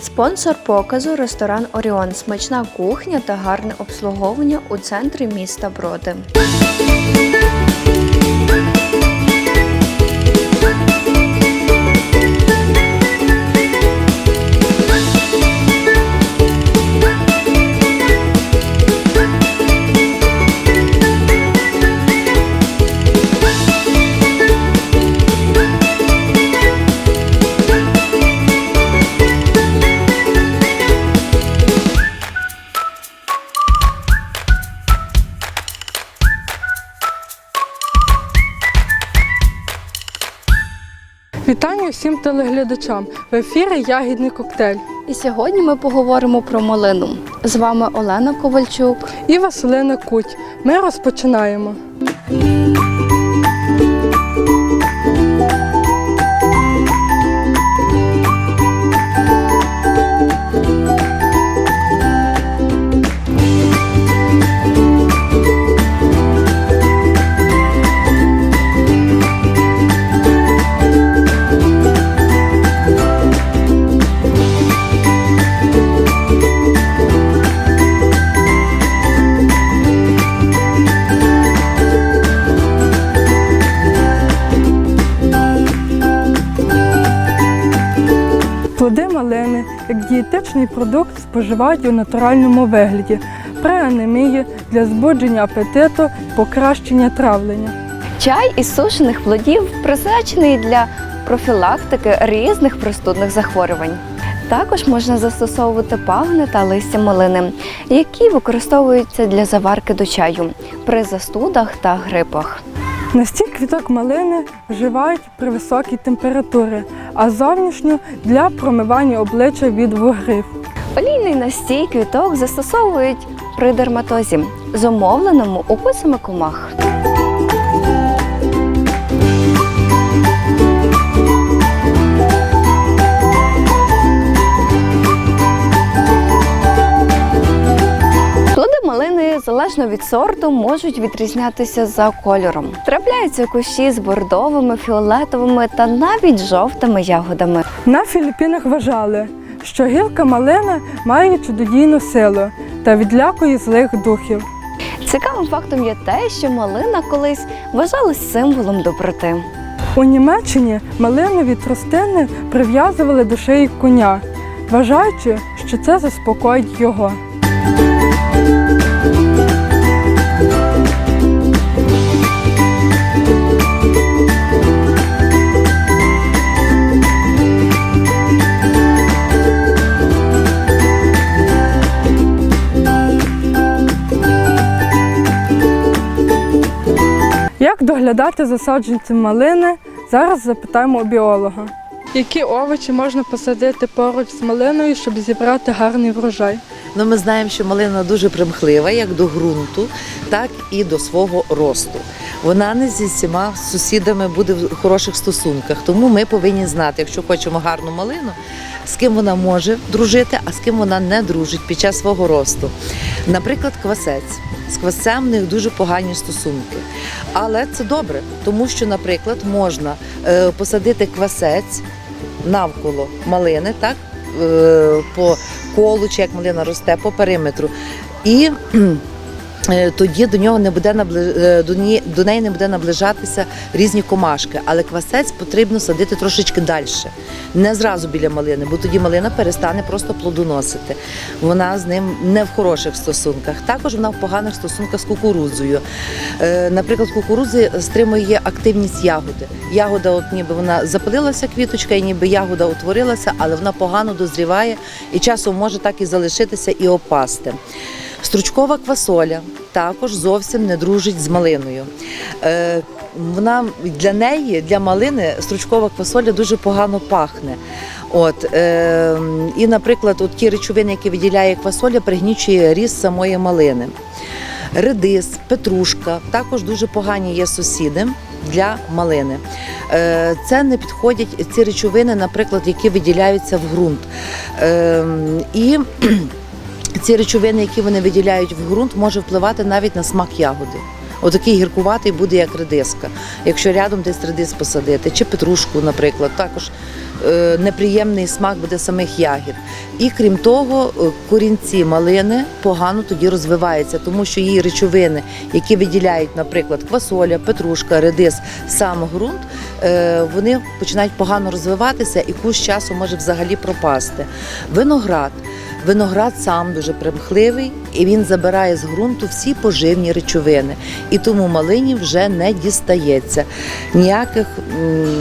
Спонсор показу ресторан Оріон. Смачна кухня та гарне обслуговування у центрі міста Броди. Всім телеглядачам. В ефірі Ягідний коктейль. І сьогодні ми поговоримо про малину. З вами Олена Ковальчук. І Василина Куть. Ми розпочинаємо. Дієтичний продукт споживають у натуральному вигляді при анемії для збудження апетиту, покращення травлення. Чай із сушених плодів призначений для профілактики різних простудних захворювань. Також можна застосовувати пагони та листя малини, які використовуються для заварки до чаю при застудах та грипах. Настій квіток малини вживають при високій температурі, а зовнішню для промивання обличчя від вугрів. Олійний настій квіток застосовують при дерматозі, зумовленому укусами комах. Малини залежно від сорту можуть відрізнятися за кольором. Трапляються кущі з бордовими, фіолетовими та навіть жовтими ягодами. На Філіппінах вважали, що гілка малини має чудодійну силу та відлякує злих духів. Цікавим фактом є те, що малина колись вважалась символом доброти. У Німеччині малинові тростини прив'язували до шиї коня, вважаючи, що це заспокоїть його. Як доглядати за саджанцем малини? Зараз запитаємо у біолога. Які овочі можна посадити поруч з малиною, щоб зібрати гарний врожай? Ну, ми знаємо, що малина дуже примхлива як до ґрунту, так і до свого росту. Вона не зі всіма сусідами буде в хороших стосунках. Тому ми повинні знати, якщо хочемо гарну малину, з ким вона може дружити, а з ким вона не дружить під час свого росту. Наприклад, квасець. З квасцем в них дуже погані стосунки. Але це добре, тому що, наприклад, можна е, посадити квасець навколо малини, так, е, по колу, чи як малина росте, по периметру. І тоді до нього не буде е, до, неї не буде наближатися різні комашки. Але квасець потрібно садити трошечки далі, не зразу біля малини, бо тоді малина перестане просто плодоносити. Вона з ним не в хороших стосунках. Також вона в поганих стосунках з кукурудзою. Е, Наприклад, кукурудзи стримує активність ягоди. Ягода, от ніби вона запалилася квіточка, і ніби ягода утворилася, але вона погано дозріває і часом може так і залишитися і опасти. Стручкова квасоля також зовсім не дружить з малиною. Е, Вона для неї, для малини, стручкова квасоля дуже погано пахне. От, е, і, наприклад, от ті речовини, які виділяє квасоля, пригнічує ріст самої малини. Редис, петрушка також дуже погані є сусіди для малини. Е, Це не підходять ці речовини, наприклад, які виділяються в ґрунт. Е, І ці речовини, які вони виділяють в ґрунт, може впливати навіть на смак ягоди. Отакий гіркуватий буде, як редиска. Якщо рядом десь редис посадити, чи петрушку, наприклад, також неприємний смак буде самих ягід. І крім того, е, корінці малини погано тоді розвиваються, тому що її речовини, які виділяють, наприклад, квасоля, петрушка, редис, сам ґрунт, е, вони починають погано розвиватися і кущ часу може взагалі пропасти. Виноград. Виноград сам дуже примхливий і він забирає з ґрунту всі поживні речовини. І тому малині вже не дістається ніяких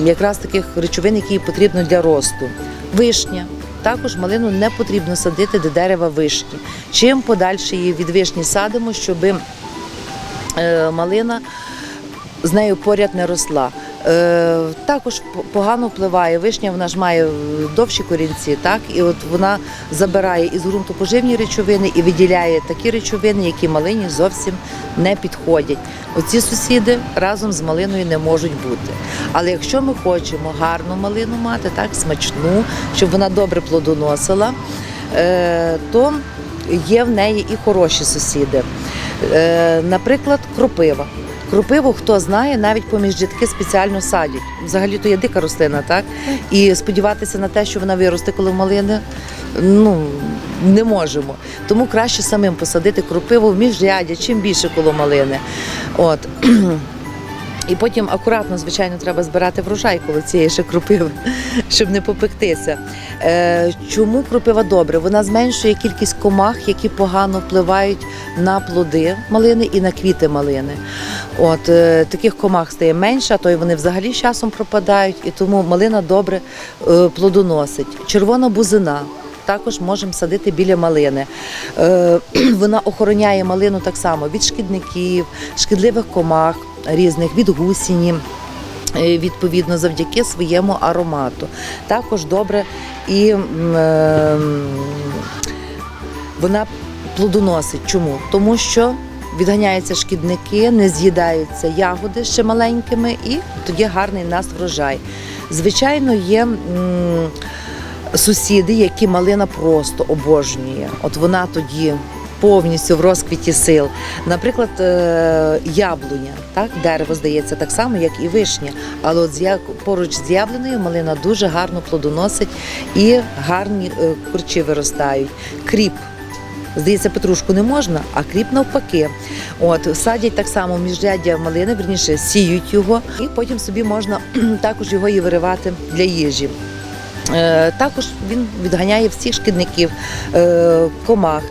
якраз таких речовин, які потрібно для росту. Вишня. Також малину не потрібно садити до дерева вишні. Чим подальше її від вишні садимо, щоб е, малина з нею поряд не росла. Е, також погано впливає вишня, вона ж має е, довші корінці, так і от вона забирає із ґрунту поживні речовини і виділяє такі речовини, які малині зовсім не підходять. Оці сусіди разом з малиною не можуть бути. Але якщо ми хочемо гарну малину мати, так смачну, щоб вона добре плодоносила, е, то є в неї і хороші сусіди. Наприклад, кропива. Кропиву, хто знає, навіть поміж дітки спеціально садять. Взагалі то є дика рослина, так? І сподіватися на те, що вона виросте коло малини, ну не можемо. Тому краще самим посадити кропиву в міжрядя, чим більше коло малини. От. І потім акуратно, звичайно, треба збирати врожай коло цієї ще кропиви, щоб не попектися. Е, чому кропива добре? Вона зменшує кількість комах, які погано впливають на плоди малини і на квіти малини. От е, таких комах стає менше, то й вони взагалі з часом пропадають, і тому малина добре е, плодоносить. Червона бузина. Також можемо садити біля малини. Е, вона охороняє малину так само від шкідників, шкідливих комах різних, від гусіні. е, Відповідно, завдяки своєму аромату. Також добре і е, вона плодоносить. Чому? Тому що відганяються шкідники, не з'їдаються ягоди ще маленькими, і тоді гарний нас врожай. Звичайно, є. м, Сусіди, які малина просто обожнює. От вона тоді повністю в розквіті сил. Наприклад, е, яблуня, так, дерево здається так само, як і вишня. Але от поруч з яблунею малина дуже гарно плодоносить і гарні е, курчі виростають. Кріп. Здається, петрушку не можна, а кріп навпаки. От садять так само міжряддя малини, верніше сіють його, і потім собі можна також його і виривати для їжі. Е, Також він відганяє всіх шкідників, комах.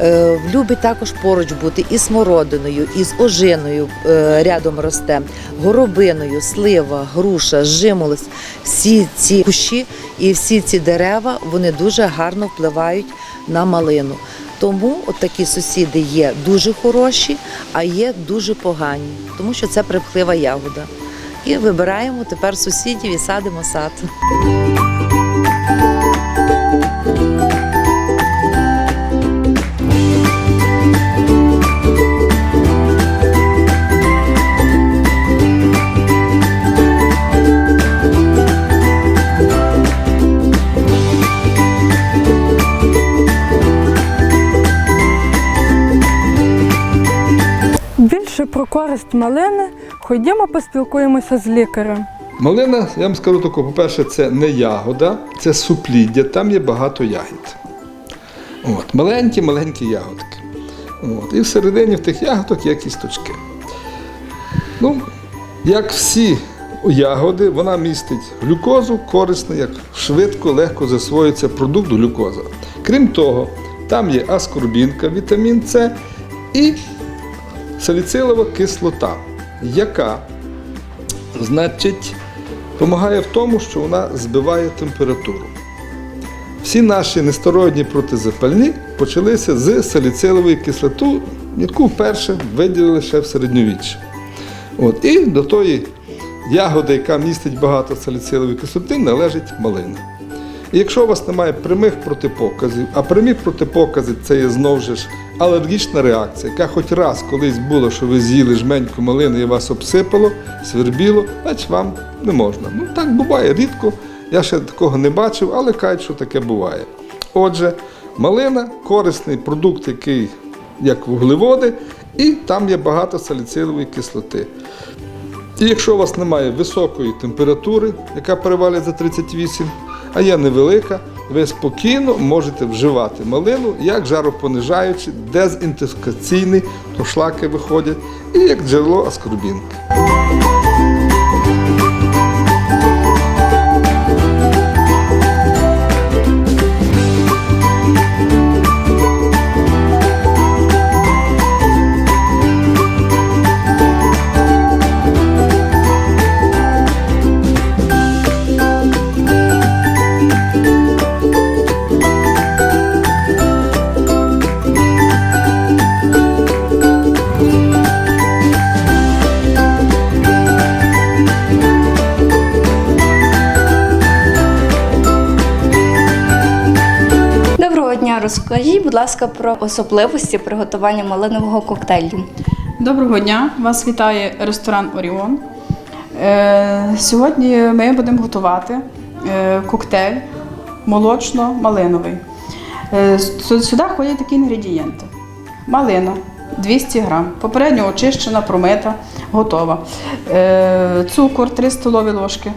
Е, Любить також поруч бути і смородиною, і з ожиною е, рядом росте, горобиною, слива, груша, жимолость. Всі ці кущі і всі ці дерева вони дуже гарно впливають на малину. Тому от такі сусіди є дуже хороші, а є дуже погані, тому що це примхлива ягода. І вибираємо тепер сусідів і садимо сад. Користь малини ходімо поспілкуємося з лікарем. Малина, я вам скажу таку, по-перше, це не ягода, це супліддя, там є багато ягід. От, маленькі-маленькі ягодки. От, і всередині в тих ягодок є кісточки. Ну, як всі ягоди, вона містить глюкозу, корисно, як швидко, легко засвоюється продукт глюкоза. Крім того, там є аскорбінка, вітамін С і саліцилова кислота, яка значить, допомагає в тому, що вона збиває температуру. Всі наші нестероїдні протизапальні почалися з саліцилової кислоти, яку вперше виділили ще в середньовіччі. От, і до тої ягоди, яка містить багато саліцилової кислоти, належить малина. І якщо у вас немає прямих протипоказів, а прямі протипокази це є знову ж алергічна реакція, яка хоч раз колись була, що ви з'їли жменьку малини і вас обсипало, свербіло, значить вам не можна. Ну так буває рідко. Я ще такого не бачив, але кажуть, що таке буває. Отже, малина корисний продукт, який як вуглеводи, і там є багато саліцилової кислоти. І якщо у вас немає високої температури, яка перевалює за 38, а є невелика, ви спокійно можете вживати малину як жаропонижаючі, дезінтоксикаційний, то шлаки виходять, і як джерело аскорбінки. Розкажіть, будь ласка, про особливості приготування малинового коктейлю. Доброго дня! Вас вітає ресторан Оріон. Е, сьогодні ми будемо готувати е, коктейль молочно-малиновий. Е, сюди входять такі інгредієнти: малина 200 грам, попередньо очищена, промита, готова. Цукор 3 столові ложки.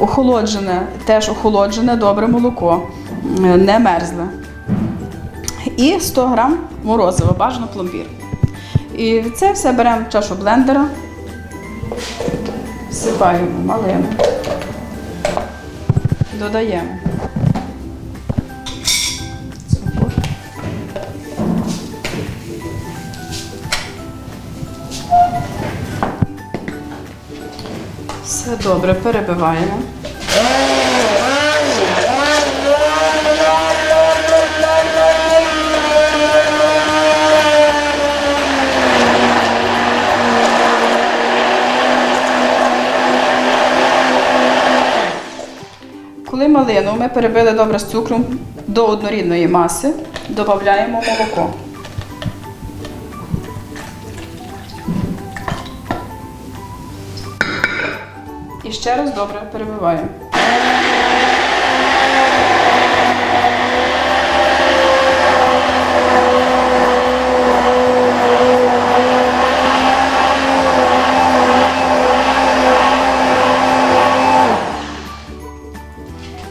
Охолоджене, теж охолоджене, добре молоко, не мерзле. І 100 грам морозива, бажано пломбір. І це все беремо в чашу блендера, всипаємо малину, додаємо. Все добре перебиваємо. Коли малину ми перебили добре з цукром до однорідної маси, додаємо молоко. І ще раз добре перебиваємо.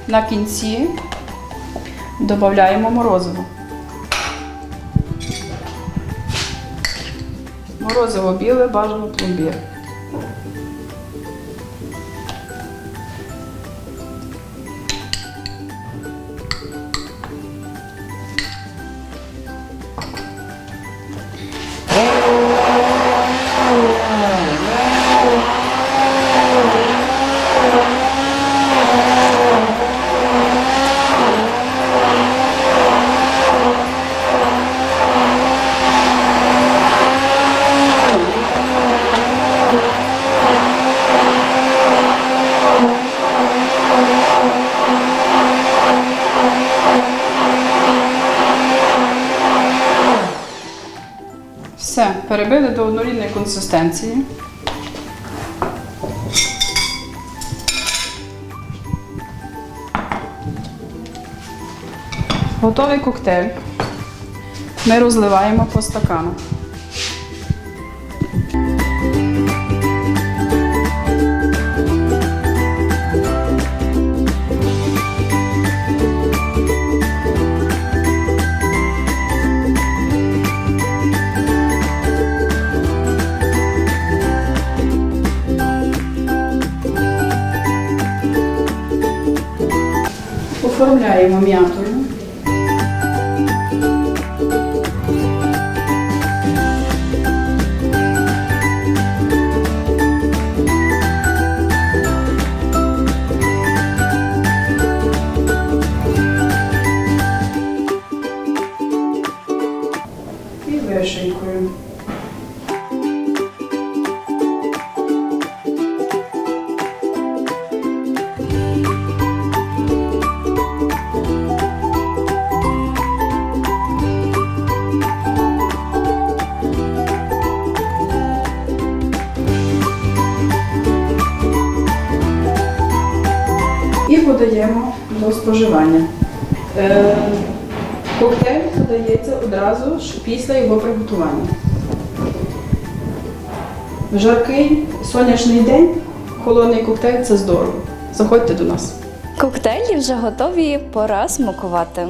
На кінці додаємо морозиво. Морозиво біле, бажано пломбір. До однорідної консистенції. Готовий коктейль. Ми розливаємо по стакану. impegnato подаємо до споживання. Е, коктейль подається одразу ж після його приготування. Жаркий сонячний день холодний коктейль це здорово. Заходьте до нас. Коктейлі вже готові, пора смакувати.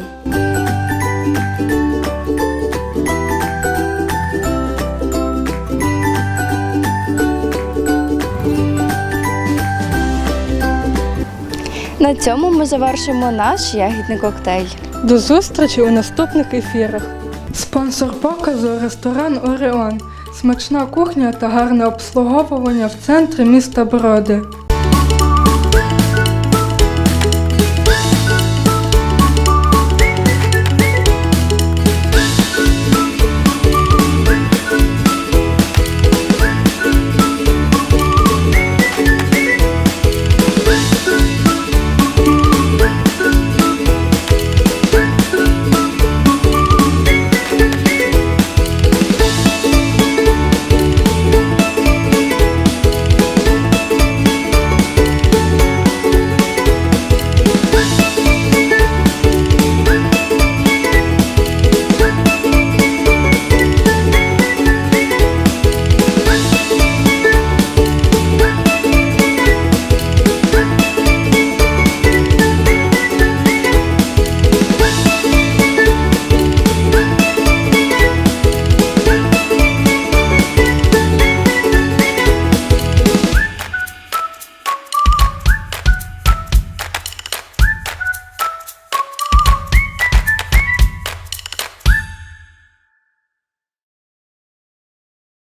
На цьому ми завершимо наш ягідний коктейль. До зустрічі у наступних ефірах. Спонсор показу ресторан Оріон. Смачна кухня та гарне обслуговування в центрі міста Броди.